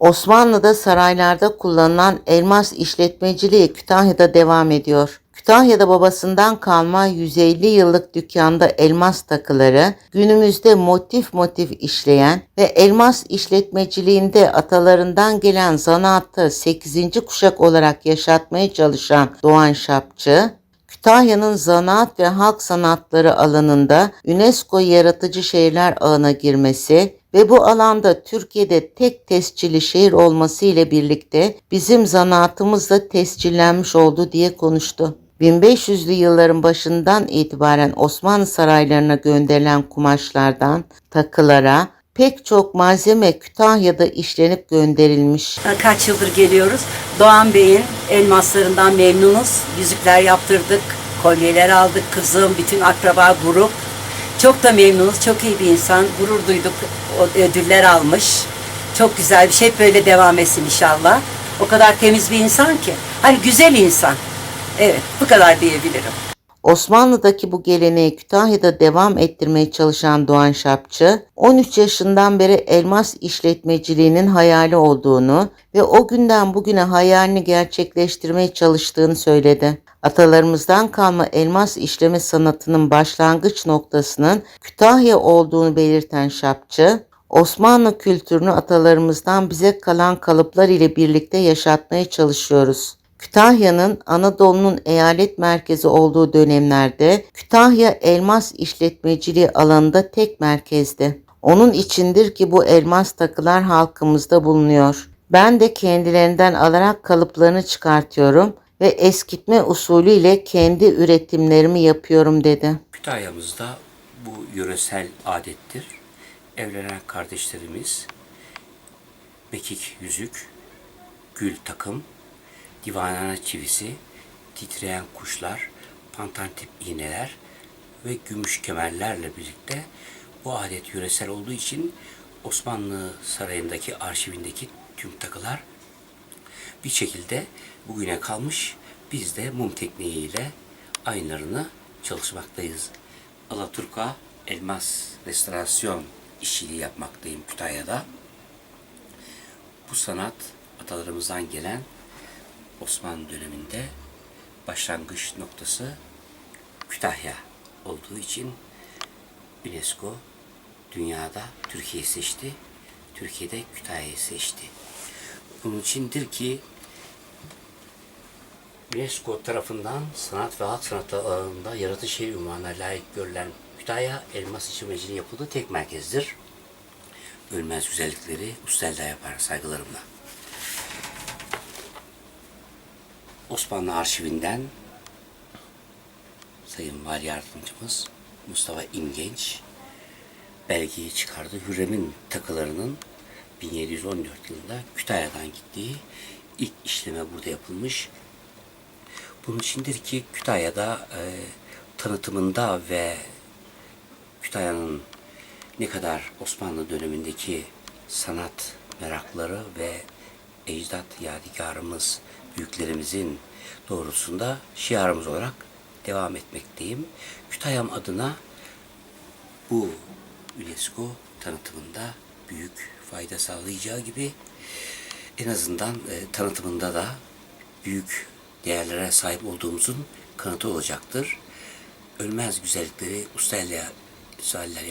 Osmanlı'da saraylarda kullanılan elmas işletmeciliği Kütahya'da devam ediyor. Kütahya'da babasından kalma 150 yıllık dükkanda elmas takıları, günümüzde motif motif işleyen ve elmas işletmeciliğinde atalarından gelen zanaatı 8. kuşak olarak yaşatmaya çalışan Doğan Şapçı, Kütahya'nın zanaat ve halk sanatları alanında UNESCO yaratıcı şehirler ağına girmesi ve bu alanda Türkiye'de tek tescilli şehir olması ile birlikte bizim zanaatımız da tescillenmiş oldu diye konuştu. 1500'lü yılların başından itibaren Osmanlı saraylarına gönderilen kumaşlardan takılara pek çok malzeme Kütahya'da işlenip gönderilmiş. Kaç yıldır geliyoruz. Doğan Bey'in elmaslarından memnunuz. Yüzükler yaptırdık, kolyeler aldık kızım, bütün akraba grup. Çok da memnunuz, çok iyi bir insan. Gurur duyduk, ödüller almış. Çok güzel bir şey, böyle devam etsin inşallah. O kadar temiz bir insan ki. Hani güzel insan. Evet, bu kadar diyebilirim. Osmanlı'daki bu geleneği Kütahya'da devam ettirmeye çalışan Doğan Şapçı, 13 yaşından beri elmas işletmeciliğinin hayali olduğunu ve o günden bugüne hayalini gerçekleştirmeye çalıştığını söyledi. Atalarımızdan kalma elmas işleme sanatının başlangıç noktasının Kütahya olduğunu belirten Şapçı, Osmanlı kültürünü atalarımızdan bize kalan kalıplar ile birlikte yaşatmaya çalışıyoruz. Kütahya'nın Anadolu'nun eyalet merkezi olduğu dönemlerde Kütahya elmas işletmeciliği alanında tek merkezdi. Onun içindir ki bu elmas takılar halkımızda bulunuyor. Ben de kendilerinden alarak kalıplarını çıkartıyorum ve eskitme usulüyle kendi üretimlerimi yapıyorum dedi. Kütahya'mızda bu yöresel adettir. Evlenen kardeşlerimiz mekik yüzük, gül takım, divanana çivisi, titreyen kuşlar, pantantip iğneler ve gümüş kemerlerle birlikte bu adet yöresel olduğu için Osmanlı Sarayı'ndaki arşivindeki tüm takılar bir şekilde bugüne kalmış. Biz de mum tekniğiyle aynılarını çalışmaktayız. Alaturka elmas restorasyon işçiliği yapmaktayım Kütahya'da. Bu sanat atalarımızdan gelen Osmanlı döneminde başlangıç noktası Kütahya olduğu için UNESCO dünyada Türkiye'yi seçti. Türkiye'de Kütahya'yı seçti. Bunun içindir ki UNESCO tarafından sanat ve halk sanatı alanında yaratıcı şehir ünvanına layık görülen Kütahya elmas işlemeciliği yapıldığı tek merkezdir. Ölmez güzellikleri Ustelda yapar saygılarımla. Osmanlı arşivinden Sayın Vali Yardımcımız Mustafa İmgenç belgeyi çıkardı. Hürrem'in takılarının 1714 yılında Kütahya'dan gittiği ilk işleme burada yapılmış. Bunun içindir ki Kütahya'da e, tanıtımında ve Kütahya'nın ne kadar Osmanlı dönemindeki sanat merakları ve ecdat yadigarımız, büyüklerimizin doğrultusunda şiarımız olarak devam etmekteyim. Kütahya'm adına bu UNESCO tanıtımında büyük fayda sağlayacağı gibi en azından e, tanıtımında da büyük değerlere sahip olduğumuzun kanıtı olacaktır. Ölmez güzellikleri ustayla yapar.